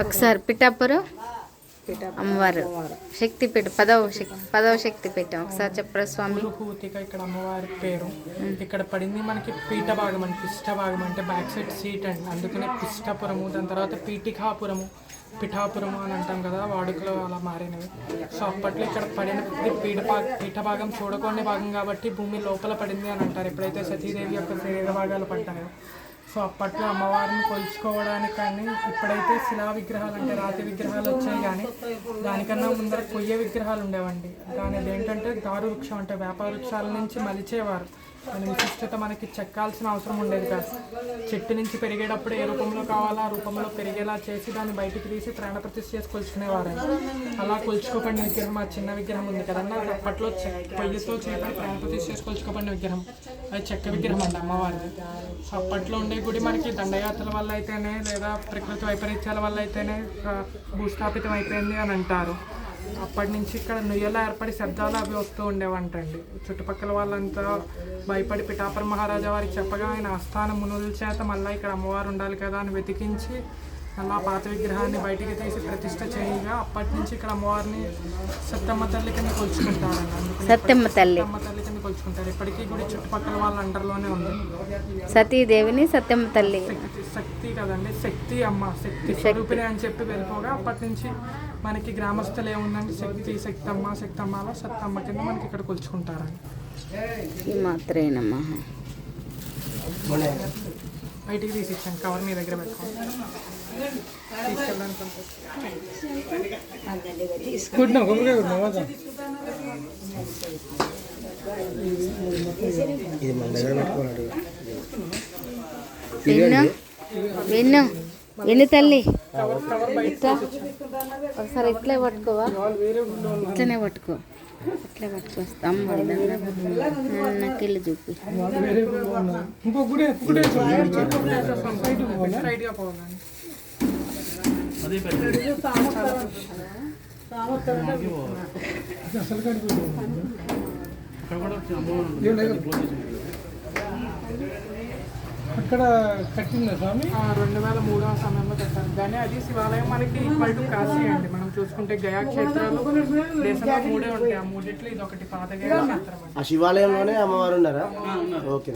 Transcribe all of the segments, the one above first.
ఒకసారి పిఠాపురం? అమ్మవారు. శక్తిపీఠ పదవ శక్తి పదవ శక్తిపీఠం. ఒకసారి చెప్పరా స్వామి? ఇక్కడ అమ్మవారి పేరు. ఇక్కడ పడింది మనకి పీఠ భాగం అండి పిష్ట భాగం అంటే బ్యాక్ సైడ్ సీట్ అండి. అందుకనే పిష్టపురము దాని తర్వాత పీఠికాపురము. పిఠాపురము అని అంటాం కదా వాడుకలో అలా మారినవి. సో అప్పట్లో ఇక్కడ పడిన పీఠ భా- పీఠ భాగం చూడకుండా భాగం కాబట్టి భూమి లోపల పడింది అని అంటారు. ఎప్పుడైతే సతీదేవి యొక్క శరీర భాగాలు పడ్డాయో. సో అప్పట్లో అమ్మవారిని కొలుచుకోవడానికి కానీ ఇప్పుడైతే శిలా విగ్రహాలు అంటే రాతి విగ్రహాలు వచ్చాయి కానీ దానికన్నా ముందర కొయ్య విగ్రహాలు ఉండేవండి. దాని ఏంటంటే దారు వృక్షం అంటే వ్యాపార వృక్షాల నుంచి మలిచేవారు. మన విశిష్టత మనకి చెక్కాల్సిన అవసరం ఉండేది కాదు. చెట్టు నుంచి పెరిగేటప్పుడు ఏ రూపంలో కావాలో ఆ రూపంలో పెరిగేలా చేసి దాన్ని బయటికి తీసి ప్రాణప్రతిష్ఠ చేసి కొలుచుకునేవారు. అలా కొలుచుకోబడిన విగ్రహం. ఆ చిన్న విగ్రహం ఉంది కదన్నా అది అప్పట్లో పొయ్యితో చేపడి ప్రాణప్రతిష్ఠ చేసి కొలుచుకోబడిన విగ్రహం. అది చెక్క విగ్రహం అండి అమ్మవారిది. సో అప్పట్లో ఉండే గుడి మనకి దండయాత్రల వల్ల అయితేనే లేదా ప్రకృతి వైపరీత్యాల వల్ల అయితేనే భూస్థాపితం అయిపోయింది అని అంటారు. అప్పటి నుంచి ఇక్కడ నుయ్యలు ఏర్పడి శబ్దాలు అవి వస్తూ ఉండేవంటండి. చుట్టుపక్కల వాళ్ళంతా భయపడి పిఠాపురం మహారాజా వారికి చెప్పగా ఆయన ఆస్థానం మునుల చేత మళ్ళీ ఇక్కడ అమ్మవారు ఉండాలి కదా అని వెతికించి అలా పాత విగ్రహాన్ని బయటికి తీసి ప్రతిష్ట చేయగా అప్పటి నుంచి ఇక్కడ అమ్మవారిని సత్తమ్మ తల్లి కింద కొలుచుకుంటారండి అందుకని సత్యమ్మ తల్లి. సత్తమ్మ తల్లి కింద కొలుచుకుంటారు. ఇప్పటికీ గుడి చుట్టుపక్కల వాళ్ళ అండర్లోనే ఉంది. సతీదేవిని సత్యమ్మ తల్లి. శక్తి కదండి. శక్తి అమ్మ శక్తి స్వరూపిణి అని చెప్పి వెళ్ళిపోగా అప్పటి నుంచి మనకి గ్రామస్తులు ఏముందండి? శక్తి శక్తమ్మ శక్తమ్మలో సత్తమ్మ కింద మనకి ఇక్కడ కొలుచుకుంటారండి. ఈ మాత్రేనమ్మా బయటికి తీసి ఇచ్చాను కవర్ మీ దగ్గర పెట్టుకోండి. విన్ను విన్ను విన్ను తల్లి ఇట్లా ఒకసారి ఇట్లే పట్టుకోవా ఇట్లనే పట్టుకో ఇట్లే పట్టుకొస్తా అమ్మ నక్కిళ్ళు చూపి అక్కడ కట్టిందా స్వామి? ఆ, రెండు వేల మూడవ సమయంలో కట్టారు. కానీ అది శివాలయం మనకి ఈక్వల్ టు కాశీ అండి. మనం చూసుకుంటే గయా క్షేత్రాలు దేశంలో మూడే ఉంటాయి. ఆ మూడిట్లో ఇది ఒకటి పాత గయా క్షేత్రం అండి. ఆ శివాలయంలోనే అమ్మవారు ఉన్నారా? ఓకే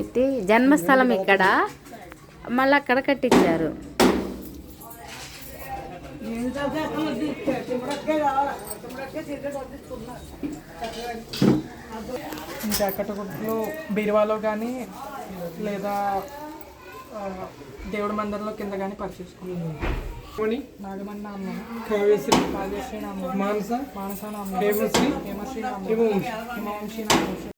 ఇది జన్మస్థలం ఇక్కడ. మళ్ళీ అక్కడ కట్టించారు. కట్టగుట్లో బీరువాలో కానీ లేదా దేవుడి మందిరంలో కింద కానీ పరిచేసుకున్నాం మణి నాగమణి నామం కావ్యశ్రీ నామం. మానస. మానస నామం. హేమశ్రీ. హేమశ్రీ నామం. హిమవంశి. హిమవంశీ నామం.